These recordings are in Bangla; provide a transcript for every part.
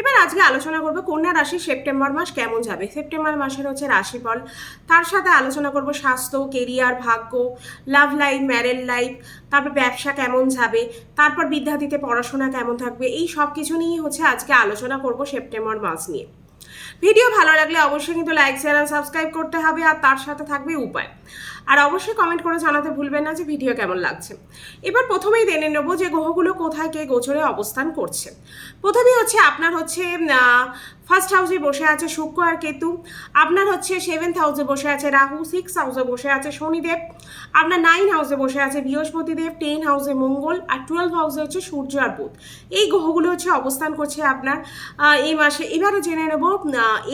এবার আজকে আলোচনা করব কন্যা রাশি সেপ্টেম্বর মাস কেমন যাবে? সেপ্টেম্বর মাসের হচ্ছে রাশিফল। তার সাথে আলোচনা করব স্বাস্থ্য কেরিয়ার ভাগ্য লাভ লাইফ ম্যারেল লাইফ তারপর ব্যবসা কেমন যাবে, তারপর বিদ্যার্থীতে পড়াশোনা কেমন থাকবে, এই সব কিছু নিয়েই হচ্ছে আজকে আলোচনা করব সেপ্টেম্বর মাস নিয়ে। ভিডিও ভালো লাগলে অবশ্যই কিন্তু লাইক শেয়ার আর সাবস্ক্রাইব করতে হবে, আর তার সাথে থাকবে উপায়। আর অবশ্যই কমেন্ট করে জানাতে ভুলবেন না যে ভিডিও কেমন লাগছে। এবার প্রথমেই জেনে নেব যে গ্রহগুলো কোথায় কে গোচরে অবস্থান করছে। প্রথমেই হচ্ছে আপনার হচ্ছে ফার্স্ট হাউসে বসে আছে শুক্র আর কেতু। আপনার হচ্ছে সেভেন্থ হাউসে বসে আছে রাহু সিক্স হাউসে বসে আছে শনিদেব। আপনার নাইন হাউসে বসে আছে বৃহস্পতিদেব টেন হাউসে মঙ্গল, আর টুয়েলভ হাউসে হচ্ছে সূর্য আর বুধ। এই গ্রহগুলো হচ্ছে অবস্থান করছে আপনার এই মাসে। এবারে জেনে নেব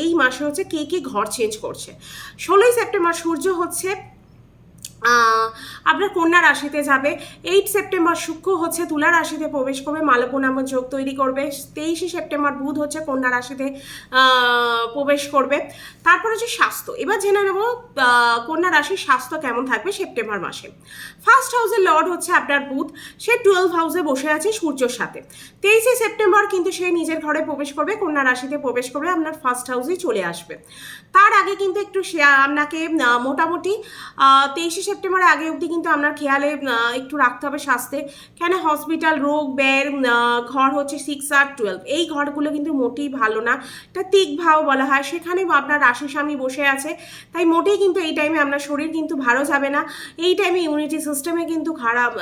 এই মাসে হচ্ছে কে কে ঘর চেঞ্জ করছে। ষোলোই সেপ্টেম্বর সূর্য হচ্ছে আপনার কন্যা রাশিতে যাবে। এইট সেপ্টেম্বর শুক্র হচ্ছে তুলা রাশিতে প্রবেশ করবে, মালব্য যোগ তৈরি করবে। তেইশে সেপ্টেম্বর বুধ হচ্ছে কন্যা রাশিতে প্রবেশ করবে। তারপর হচ্ছে স্বাস্থ্য। এবার জেনে নেব কন্যা রাশির স্বাস্থ্য কেমন থাকবে সেপ্টেম্বর মাসে। ফার্স্ট হাউসের লর্ড হচ্ছে আপনার বুধ। সে টুয়েলভ হাউসে বসে আছে সূর্যর সাথে। তেইশে সেপ্টেম্বর কিন্তু সে নিজের ঘরে প্রবেশ করবে, কন্যা রাশিতে প্রবেশ করবে, আপনার ফার্স্ট হাউসেই চলে আসবে। তার আগে কিন্তু একটু সে- আপনাকে মোটামুটি তেইশে সেপ্টেম্বর আগে অবধি কিন্তু আপনার খেয়ালে একটু রাখতে হবে স্বাস্থ্যে। কেন হসপিটাল, রোগ ব্যয়ের ঘর হচ্ছে সিক্স আর টুয়েলভ এই ঘরগুলো কিন্তু মোটেই ভালো না। এটা তিক ভাও বলা হয়। সেখানে আপনার রাশি স্বামী বসে আছে। তাই মোটেই কিন্তু এই টাইমে আপনার শরীর কিন্তু ভালো যাবে না। এই টাইমে ইমিউনিটি সিস্টেমে কিন্তু খারাপ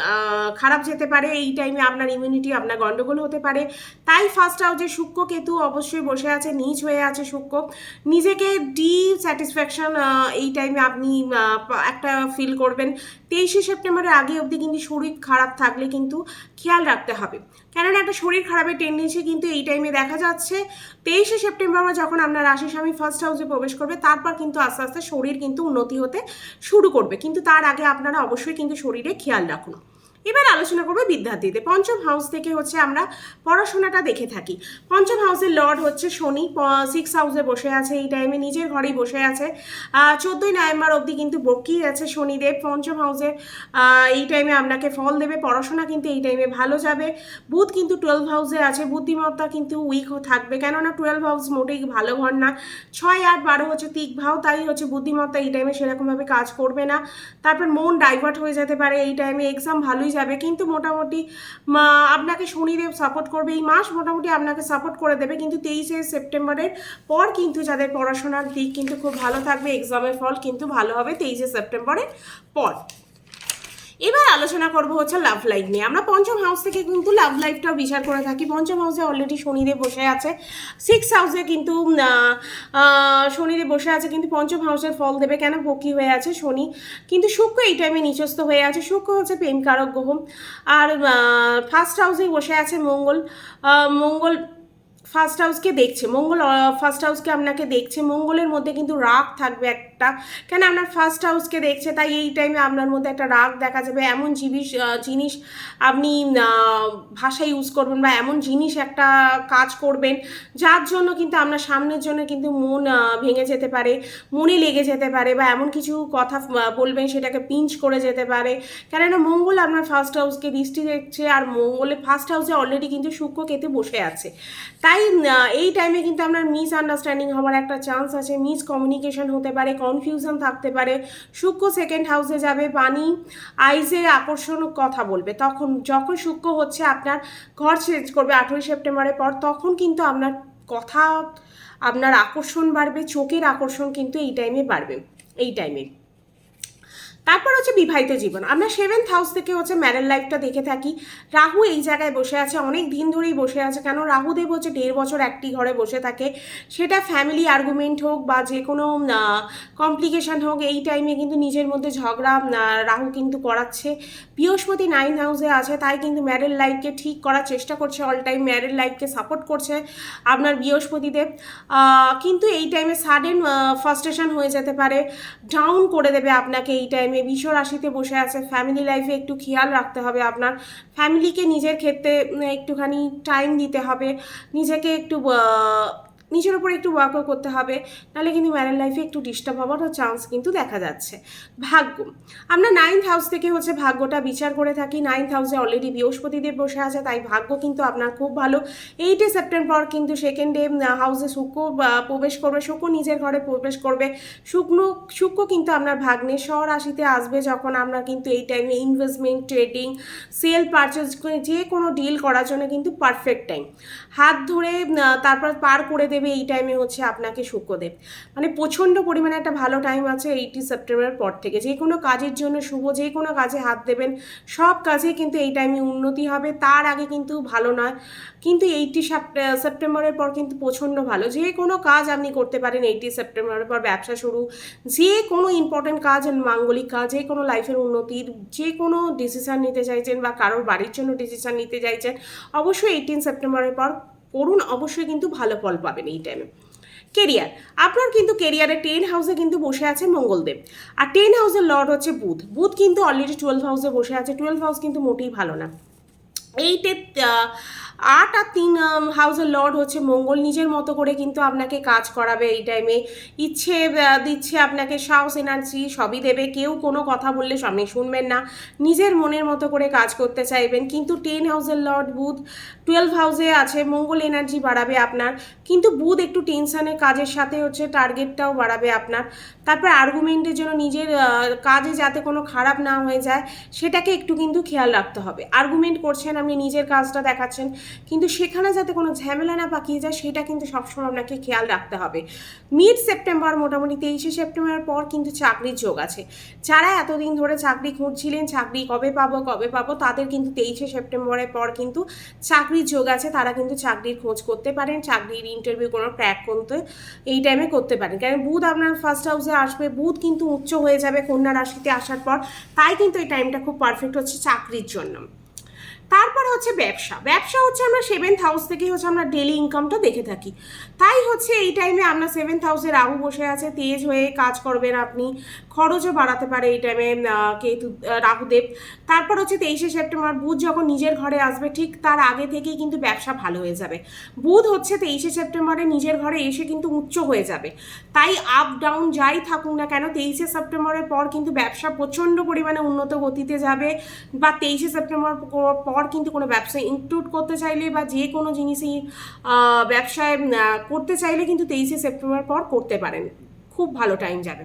খারাপ যেতে পারে। এই টাইমে আপনার ইমিউনিটি আপনার গন্ডগোল হতে পারে। তাই ফার্স্ট হাউসে শুক্র কেতু অবশ্যই বসে আছে নিচ হয়ে আছে শুক্র নিজেকে ডি স্যাটিসফ্যাকশন এই টাইমে আপনি একটা ফিল করবেন। তেইশে সেপ্টেম্বরের আগে অবধি কিন্তু শরীর খারাপ থাকলে কিন্তু খেয়াল রাখতে হবে। কেননা একটা শরীর খারাপের টেন্ডেন্সি কিন্তু এই টাইমে দেখা যাচ্ছে। তেইশে সেপ্টেম্বর যখন আপনার রাশি স্বামী ফার্স্ট হাউসে প্রবেশ করবে, তারপর কিন্তু আস্তে আস্তে শরীর কিন্তু উন্নতি হতে শুরু করবে। কিন্তু তার আগে আপনারা অবশ্যই কিন্তু শরীরে খেয়াল রাখুন। এবার আলোচনা করব বিদ্যার্থীদের। পঞ্চম হাউস থেকে হচ্ছে আমরা পড়াশোনাটা দেখে থাকি। পঞ্চম হাউসের লর্ড হচ্ছে শনি সিক্স হাউসে বসে আছে, এই টাইমে নিজের ঘরেই বসে আছে। চোদ্দোই নভেম্বর অবধি কিন্তু বকিয়ে আছে শনিদেব। পঞ্চম হাউসে এই টাইমে আপনাকে ফল দেবে। পড়াশোনা কিন্তু এই টাইমে ভালো যাবে। বুধ কিন্তু টুয়েলভ হাউসে আছে। বুদ্ধিমত্তা কিন্তু উইক থাকবে। কেননা টুয়েলভ হাউস মোটেই ভালো ঘর না। ছয়, আট, বারো হচ্ছে তিক ভাও, তাই হচ্ছে বুদ্ধিমত্তা এই টাইমে সেরকমভাবে কাজ করবে না। তারপর মন ডাইভার্ট হয়ে যেতে পারে। এই টাইমে এক্সাম ভালোই যাবে। কিন্তু মোটামুটি আপনাকে শনিদেব সাপোর্ট করবে। এই মাস মোটামুটি আপনাকে সাপোর্ট করে দেবে। কিন্তু তেইশে সেপ্টেম্বরের পর কিন্তু যাদের পড়াশোনার দিক কিন্তু খুব ভালো থাকবে এক্সামের ফল কিন্তু ভালো হবে তেইশে সেপ্টেম্বরের পর। এবার আলোচনা করব হচ্ছে লাভ লাইফ নিয়ে। আমরা পঞ্চম হাউস থেকে কিন্তু লাভ লাইফটাও বিচার করে থাকি। পঞ্চম হাউসে অলরেডি শনিদেব বসে আছে। সিক্স হাউসে কিন্তু শনিদেব বসে আছে, কিন্তু পঞ্চম হাউসের ফল দেবে কেন? বকি হয়ে আছে শনি। কিন্তু শুক্র এই টাইমে নিচস্থ হয়ে আছে। শুক্র হচ্ছে প্রেমকারক গ্রহ। আর ফার্স্ট হাউসে বসে আছে মঙ্গল। মঙ্গল ফার্স্ট হাউসকে দেখছে, মঙ্গল ফার্স্ট হাউসকে আপনাকে দেখছে, মঙ্গলের মধ্যে কিন্তু রাগ থাকবে একটা। কেন আপনার ফার্স্ট হাউসকে দেখছে, তাই এই টাইমে আপনার মধ্যে একটা রাগ দেখা যাবে। এমন জিনিস জিনিস আপনি ভাষা ইউজ করবেন বা এমন জিনিস একটা কাজ করবেন, যার জন্য কিন্তু আপনার সামনের জন্য কিন্তু মন ভেঙে যেতে পারে, মনে লেগে যেতে পারে বা এমন কিছু কথা বলবেন সেটাকে পিঞ্চ করে যেতে পারে। কেননা মঙ্গল আপনার ফার্স্ট হাউসকে দৃষ্টি দেখছে আর মঙ্গলের ফার্স্ট হাউসে অলরেডি কিন্তু শুক্র কেতু বসে আছে। তাই আহ, এই টাইমে কিন্তু আপনার মিস আন্ডারস্ট্যান্ডিং হওয়ার একটা চান্স আছে মিস কমিউনিকেশন হতে পারে কনফিউশন থাকতে পারে। শুক্র সেকেন্ড হাউসে যাবে পানি আইজে আকর্ষণ কথা বলবে। তখন যখন শুক্র হচ্ছে আপনার ঘর চেঞ্জ করবে আঠেরোই সেপ্টেম্বরের পর তখন কিন্তু আপনার কথা আপনার আকর্ষণ বাড়বে চোখের আকর্ষণ কিন্তু এই টাইমে বাড়বে এই টাইমে তারপর হচ্ছে বিবাহিত জীবন। আমরা সেভেন্থ হাউস থেকে হচ্ছে ম্যারেল লাইফটা দেখে থাকি। রাহু এই জায়গায় বসে আছে, অনেক দিন ধরেই বসে আছে। কেন? রাহুদেব হচ্ছে দেড় বছর একটি ঘরে বসে থাকে। সেটা ফ্যামিলি আর্গুমেন্ট হোক বা যে কোনো কমপ্লিকেশন হোক, এই টাইমে কিন্তু নিজের মধ্যে ঝগড়া রাহু কিন্তু করাচ্ছে। বৃহস্পতি নাইন হাউসে আছে, তাই কিন্তু ম্যারেল লাইফকে ঠিক করার চেষ্টা করছে অল টাইম ম্যারেল লাইফকে সাপোর্ট করছে আপনার বৃহস্পতিদেব। কিন্তু এই টাইমে সাডেন ফার্স্টেশন হয়ে যেতে পারে ডাউন করে দেবে আপনাকে এই টাইমে বিশ্ব রাশিতে বসে আছে। ফ্যামিলি লাইফে একটু খেয়াল রাখতে হবে আপনার। ফ্যামিলিকে নিজের ক্ষেত্রে একটুখানি টাইম দিতে হবে। নিজেকে একটু নিজের উপর একটু ওয়ার্কও করতে হবে, নাহলে কিন্তু ম্যারেড লাইফে একটু ডিস্টার্ব হওয়ারও চান্স কিন্তু দেখা যাচ্ছে। ভাগ্য, আমরা নাইন্থ হাউস থেকে হচ্ছে ভাগ্যটা বিচার করে থাকি নাইন্থ হাউসে অলরেডি বৃহস্পতিদেব বসে আছে, তাই ভাগ্য কিন্তু আপনার খুব ভালো। এইটে সেপ্টেম্বর কিন্তু সেকেন্ডে হাউসে শুক্র প্রবেশ করবে, শুক্র নিজের ঘরে প্রবেশ করবে। শুকনো শুক্র কিন্তু আপনার ভাগ্নে স্বরাশিতে আসবে যখন আমরা কিন্তু এই টাইমে ইনভেস্টমেন্ট ট্রেডিং সেল পারচেজ যে কোনো ডিল করার জন্য কিন্তু পারফেক্ট টাইম হাত ধরে তারপর পার করে দেবে এই টাইমে হচ্ছে আপনাকে শুক্রদেব। মানে প্রচণ্ড পরিমাণে একটা ভালো টাইম আছে এইটি সেপ্টেম্বরের পর থেকে। যে কোনো কাজের জন্য শুভ, যে কোনো কাজে হাত দেবেন, সব কাজে কিন্তু এই টাইমে উন্নতি হবে। তার আগে কিন্তু ভালো নয়। কিন্তু এইটি সেপ্টেম্বরের পর কিন্তু প্রচণ্ড ভালো। যে কোনো কাজ আপনি করতে পারেন এইটি সেপ্টেম্বরের পর ব্যবসা শুরু। যে কোনো ইম্পর্টেন্ট কাজ, মাঙ্গলিক কাজ, যে কোনো লাইফের উন্নতির যে কোনো ডিসিশান নিতে চাইছেন বা কারোর বাড়ির জন্য ডিসিশান নিতে চাইছেন, অবশ্যই এইটিন সেপ্টেম্বরের পর করুন অবশ্যই কিন্তু ভালো ফল পাবেন এই টাইমে কেরিয়ার আপনার কিন্তু কেরিয়ারে টেন হাউসে কিন্তু বসে আছে মঙ্গলদেব। আর টেন হাউসের লর্ড হচ্ছে বুধ। বুধ কিন্তু অলরেডি টুয়েলভ হাউসে বসে আছে। টুয়েলভ হাউস কিন্তু মোটেই ভালো না। এইটে আট আর তিন হাউসের লর্ড হচ্ছে মঙ্গল। নিজের মতো করে কিন্তু আপনাকে কাজ করাবে এই টাইমে ইচ্ছে দিচ্ছে আপনাকে সাহস এনার্জি সবই দেবে। কেউ কোনো কথা বললে আপনি শুনবেন না। নিজের মনের মতো করে কাজ করতে চাইবেন। কিন্তু টেন হাউসের লর্ড বুধ টুয়েলভ হাউসে আছে, মঙ্গল এনার্জি বাড়াবে আপনার। কিন্তু বুধ একটু টেনশনে কাজের সাথে হচ্ছে টার্গেটটাও বাড়াবে আপনার। তারপর আর্গুমেন্টের জন্য নিজের কাজে যাতে কোনো খারাপ না হয়ে যায়, সেটাকে একটু কিন্তু খেয়াল রাখতে হবে। আর্গুমেন্ট করছেন, আপনি নিজের কাজটা দেখাচ্ছেন, কিন্তু সেখানে যাতে কোনো ঝামেলা না পাকিয়ে যায়, সেটা কিন্তু সবসময় আপনাকে খেয়াল রাখতে হবে। মিড সেপ্টেম্বর মোটামুটি তেইশে সেপ্টেম্বরের পর কিন্তু চাকরির যোগ আছে। যারা এতদিন ধরে চাকরি খুঁজছিলেন, চাকরি কবে পাবো কবে পাবো, তাদের কিন্তু তেইশে সেপ্টেম্বরের পর কিন্তু চাকরির যোগ আছে। তারা কিন্তু চাকরির খোঁজ করতে পারেন, চাকরির ইন্টারভিউ কোনো ক্র্যাক করতে এই টাইমে করতে পারেন। কারণ বুধ আপনার ফার্স্ট হাউসে আসবে, বুধ কিন্তু উচ্চ হয়ে যাবে কন্যা রাশিতে আসার পর। তাই কিন্তু এই টাইমটা খুব পারফেক্ট হচ্ছে চাকরির জন্য। তারপর হচ্ছে ব্যবসা। ব্যবসা হচ্ছে আমরা সেভেন্থ হাউস থেকেই হচ্ছে আমরা ডেলি ইনকামটা দেখে থাকি। তাই হচ্ছে এই টাইমে আপনার সেভেন্থ হাউসে রাহু বসে আছে, তেজ হয়ে কাজ করবেন আপনি, খরচও বাড়াতে পারে এই টাইমে কেতু রাহুদেব। তারপর হচ্ছে তেইশে সেপ্টেম্বর, বুধ যখন নিজের ঘরে আসবে, ঠিক তার আগে থেকেই কিন্তু ব্যবসা ভালো হয়ে যাবে। বুধ হচ্ছে তেইশে সেপ্টেম্বরে নিজের ঘরে এসে কিন্তু উচ্চ হয়ে যাবে। তাই আপ ডাউন যাই থাকুক না কেন, তেইশে সেপ্টেম্বরের পর কিন্তু ব্যবসা প্রচণ্ড পরিমাণে উন্নত গতিতে যাবে বা তেইশে সেপ্টেম্বর পর কিন্তু কোনো ব্যবসায় ইনক্লুড করতে চাইলে বা যে কোনো জিনিসই ব্যবসায় করতে চাইলে কিন্তু তেইশে সেপ্টেম্বর পর করতে পারেন। খুব ভালো টাইম যাবে।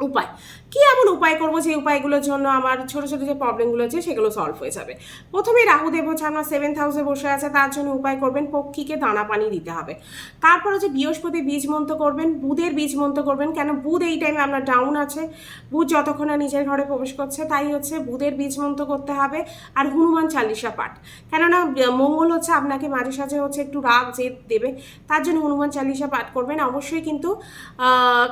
উপায়। কি এমন উপায় করব যে উপায়গুলোর জন্য আমার ছোট ছোট যে প্রবলেমগুলো আছে সেগুলো সলভ হয়ে যাবে। প্রথমে রাহুদেব হচ্ছে আপনার সেভেন্থ হাউসে বসে আছে, তার জন্য উপায় করবেন পক্ষীকে দানা পানি দিতে হবে। তারপর হচ্ছে বৃহস্পতি বীজ মন্ত্র করবেন, বুধের বীজ মন্ত্র করবেন, কেন বুধ এই টাইমে আপনার ডাউন আছে। বুধ যতক্ষণ না নিজের ঘরে প্রবেশ করছে, তাই হচ্ছে বুধের বীজ মন্ত্র করতে হবে আর হনুমান চালিশা পাঠ। কেননা, মঙ্গল হচ্ছে আপনাকে মাঝে সাঝে হচ্ছে একটু রাগ, জেদ দেবে, তার জন্য হনুমান চালিশা পাঠ করবেন। অবশ্যই কিন্তু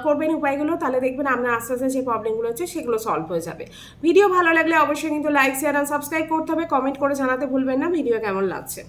করবেন উপায়গুলো, তাহলে দেখবেন আপনার আস্তে আস্তে যে প্রবলেমগুলো হচ্ছে সেগুলো সলভ হয়ে যাবে। ভিডিও ভালো লাগলে অবশ্যই কিন্তু লাইক শেয়ার আর সাবস্ক্রাইব করতে হবে। কমেন্ট করে জানাতে ভুলবেন না। ভিডিও কেমন লাগছে?